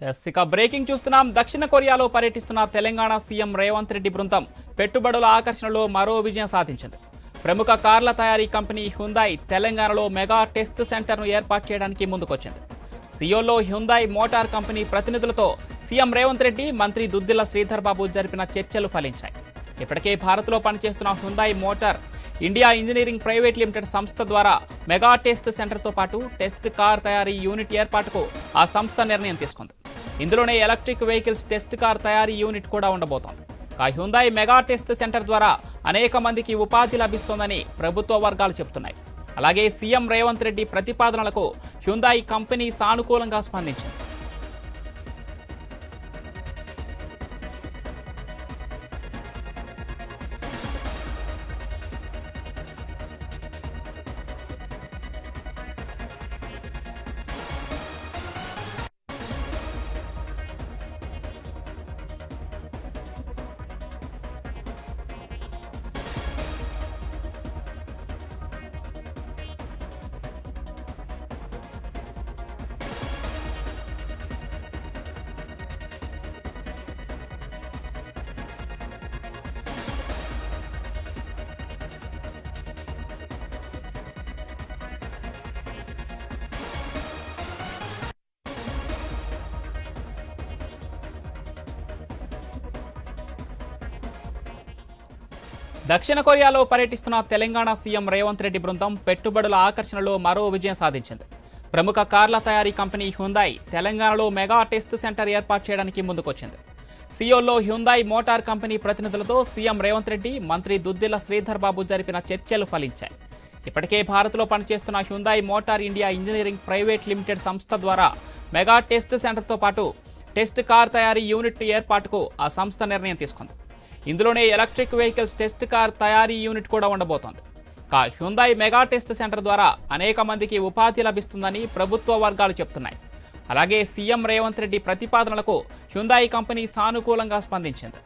Yes, ఇక breaking చూస్తున్నాం. దక్షిణ కొరియాలో పర్యటిస్తున్న తెలంగాణ సీఎం రేవంత్ రెడ్డి బృందం పెట్టుబడుల ఆకర్షణలో మరో విజయం సాధించింది. ప్రముఖ కార్ల తయారీ కంపెనీ హ్యుందాయ్ తెలంగాణలో మెగా టెస్ట్ సెంటర్ను ఏర్పాటు చేయడానికి ముందుకొచ్చింది. సియోల్లో హ్యుందాయ్ మోటార్ కంపెనీ ప్రతినిధులతో సీఎం రేవంత్ రెడ్డి మంత్రి దుద్దిల శ్రీధర్ బాబు జరిపిన చర్చలు ఫలించాయి. ఇప్పటికే భారత్లో పనిచేస్తున్న Hyundai motor India engineering private limited సంస్థ ద్వారా మెగా టెస్ట్ సెంటర్తో పాటు టెస్ట్ కార్ తయారీ యూనిట్ ఏర్పాటుకు ఆ సంస్థ నిర్ణయం తీసుకుంది. ఇందులోనే ఎలక్ట్రిక్ వెహికల్స్ టెస్ట్ కార్ తయారీ యూనిట్ కూడా ఉండబోతోంది. ఆ హ్యుందాయ్ మెగా టెస్ట్ సెంటర్ ద్వారా అనేక మందికి ఉపాధి లభిస్తోందని ప్రభుత్వ వర్గాలు చెబుతున్నాయి. అలాగే సీఎం రేవంత్ రెడ్డి ప్రతిపాదనలకు హ్యుందాయ్ కంపెనీ సానుకూలంగా స్పందించింది. దక్షిణ కొరియాలో పర్యటిస్తున్న తెలంగాణ సీఎం రేవంత్ రెడ్డి బృందం పెట్టుబడుల ఆకర్షణలో మరో విజయం సాధించింది. ప్రముఖ కార్ల తయారీ కంపెనీ హ్యుందాయ్ తెలంగాణలో మెగా టెస్ట్ సెంటర్ ఏర్పాటు చేయడానికి ముందుకొచ్చింది. సియోల్లో హ్యుందాయ్ మోటార్ కంపెనీ ప్రతినిధులతో సీఎం రేవంత్ రెడ్డి మంత్రి దుద్దిల్ల శ్రీధర్ బాబు జరిపిన చర్చలు ఫలించాయి. ఇప్పటికే భారత్లో పనిచేస్తున్న Hyundai motor India engineering private limited సంస్థ ద్వారా మెగా టెస్ట్ సెంటర్తో పాటు టెస్ట్ కార్ తయారీ యూనిట్ ఏర్పాటుకు ఆ సంస్థ నిర్ణయం తీసుకుంది. ఇందులోనే ఎలక్ట్రిక్ వెహికల్స్ టెస్ట్ కార్ తయారీ యూనిట్ కూడా ఉండబోతోంది. కా హ్యుందాయ్ మెగా టెస్ట్ సెంటర్ ద్వారా అనేక మందికి ఉపాధి లభిస్తుందని ప్రభుత్వ వర్గాలు చెప్తున్నాయి. అలాగే సీఎం రేవంత్ రెడ్డి ప్రతిపాదనలకు హ్యుందాయ్ కంపెనీ సానుకూలంగా స్పందించింది.